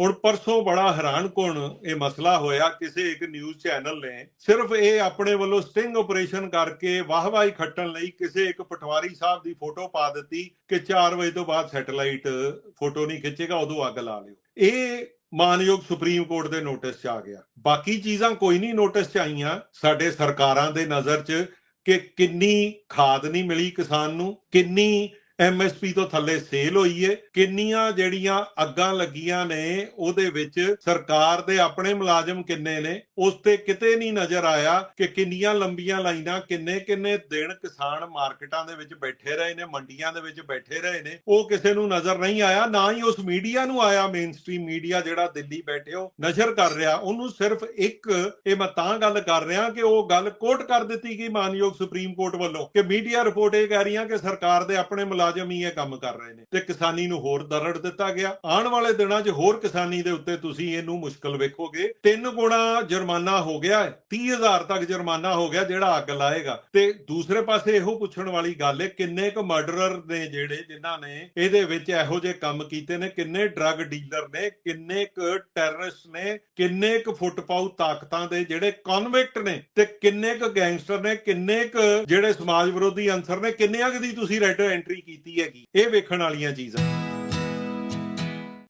ਹੁਣ ਪਰਸੋਂ ਬੜਾ ਹੈਰਾਨਕੁਨ ਇਹ ਮਸਲਾ ਹੋਇਆ, ਕਿਸੇ ਇੱਕ ਨਿਊਜ਼ ਚੈਨਲ ਨੇ। ਸਿਰਫ ਇਹ ਆਪਣੇ ਵੱਲੋਂ ਸਟਿੰਗ ਆਪਰੇਸ਼ਨ ਕਰਕੇ ਵਾਹਵਾਈ ਖੱਟਣ ਲਈ ਕਿਸੇ ਇੱਕ ਪਟਵਾਰੀ ਸਾਹਿਬ ਦੀ ਫੋਟੋ ਪਾ ਦਿੱਤੀ ਕਿ 4 ਵਜੇ ਤੋਂ ਬਾਅਦ ਸੈਟੇਲਾਈਟ ਫੋਟੋ ਨਹੀਂ ਖਿੱਚੇਗਾ, ਉਦੋਂ ਅੱਗ ਲਾ ਲਿਓ। ਇਹ ਮਾਨਯੋਗ ਸੁਪਰੀਮ ਕੋਰਟ ਦੇ ਨੋਟਿਸ 'ਚ ਆ ਗਿਆ। ਬਾਕੀ ਚੀਜ਼ਾਂ ਕੋਈ ਨਹੀਂ ਨੋਟਿਸ 'ਚ ਆਈਆਂ। ਸਾਡੇ ਸਰਕਾਰਾਂ ਦੇ ਨਜ਼ਰ 'ਚ ਕਿ ਕਿੰਨੀ ਖਾਦ ਨਹੀਂ ਮਿਲੀ ਕਿਸਾਨ ਨੂੰ, ਕਿੰਨੀ ਐਮਐਸਪੀ ਤੋਂ ਥੱਲੇ ਸੇਲ ਹੋਈ ਏ। ਕਿੰਨੀਆਂ ਜਿਹੜੀਆਂ ਅੱਗਾਂ ਲੱਗੀਆਂ ਨੇ, ਉਹਦੇ ਵਿੱਚ ਸਰਕਾਰ ਦੇ ਆਪਣੇ ਮੁਲਾਜ਼ਮ ਕਿੰਨੇ ਨੇ, ਉਸ ਤੇ ਕਿਤੇ ਨਹੀਂ ਨਜ਼ਰ ਆਇਆ ਕਿ ਕਿੰਨੀਆਂ ਲੰਬੀਆਂ ਲਾਈਨਾਂ, ਕਿੰਨੇ ਕਿੰਨੇ ਦਿਨ ਕਿਸਾਨ ਮਾਰਕੀਟਾਂ ਦੇ ਵਿੱਚ ਬੈਠੇ ਰਹੇ ਨੇ, ਮੰਡੀਆਂ ਦੇ ਵਿੱਚ ਬੈਠੇ ਰਹੇ ਨੇ। ਉਹ ਕਿਸੇ ਨੂੰ ਨਜ਼ਰ ਨਹੀਂ ਆਇਆ, ਨਾ ਹੀ ਉਸ ਮੀਡੀਆ ਨੂੰ ਆਇਆ ਮੇਨ ਸਟ੍ਰੀਮ ਮੀਡੀਆ ਜਿਹੜਾ ਦਿੱਲੀ ਬੈਠੇ ਹੋ ਨਸ਼ਰ ਕਰ ਰਿਹਾ। ਉਹਨੂੰ ਸਿਰਫ ਇੱਕ, ਇਹ ਮੈਂ ਤਾਂ ਗੱਲ ਕਰ ਰਿਹਾ ਕਿ ਉਹ ਗੱਲ ਕੋਟ ਕਰ ਦਿੱਤੀ ਗਈ ਮਾਨਯੋਗ ਸੁਪਰੀਮ ਕੋਰਟ ਵੱਲੋਂ, ਕਿ ਮੀਡੀਆ ਰਿਪੋਰਟ ਇਹ ਕਹਿ ਰਹੀਆਂ ਕਿ ਸਰਕਾਰ ਦੇ ਆਪਣੇ ਮੁਲਾਜ਼ਮ ਹੀ ਇਹ ਕੰਮ ਕਰ ਰਹੇ ਨੇ। ਤੇ ਕਿਸਾਨੀ ਨੂੰ ਹੋਰ ਦਰੜ ਦਿੱਤਾ ਗਿਆ। ਆਉਣ ਵਾਲੇ ਦਿਨਾਂ 'ਚ ਹੋਰ ਕਿਸਾਨੀ ਦੇ ਉੱਤੇ ਤੁਸੀਂ ਇਹਨੂੰ ਮੁਸ਼ਕਲ ਵੇਖੋਗੇ। ਤਿੰਨ ਗੁਣਾ ਜੁਰਮਾਨਾ ਹੋ ਗਿਆ 30000 ਤੱਕ ਜੁਰਮਾਨਾ ਹੋ ਗਿਆ ਜਿਹੜਾ ਅੱਗ ਲਾਏਗਾ। ਤੇ ਦੂਸਰੇ ਪਾਸੇ ਇਹੋ ਪੁੱਛਣ ਵਾਲੀ ਗੱਲ ਹੈ, ਕਿੰਨੇ ਕੁ ਮਰਡਰਰ ਨੇ ਜਿਹੜੇ ਜਿਨ੍ਹਾਂ ਨੇ ਇਹਦੇ ਵਿੱਚ ਇਹੋ ਜਿਹੇ ਕੰਮ ਕੀਤੇ ਨੇ, ਕਿੰਨੇ ਡਰੱਗ ਡੀਲਰ ਨੇ, ਕਿੰਨੇ ਕੁ ਟੈਰਰਿਸਟ ਨੇ, ਕਿੰਨੇ ਕੁ ਫੁੱਟਪਾਉ ਤਾਕਤਾਂ ਦੇ ਜਿਹੜੇ ਕਨਵਿਕਟ ਨੇ, ਤੇ ਕਿੰਨੇ ਕੁ ਗੈਂਗਸਟਰ ਨੇ, ਕਿੰਨੇ ਕੁ ਜਿਹੜੇ ਸਮਾਜ ਵਿਰੋਧੀ ਅੰਸਰ ਨੇ ਕਿੰਨਿਆਂ ਕੁ ਦੀ ਤੁਸੀਂ ਰੈਡ ਐਂਟਰੀ ਕੀਤੀ ਕੀਤੀ ਹੈਗੀ। ਇਹ ਵੇਖਣ ਵਾਲੀਆਂ ਚੀਜ਼ਾਂ।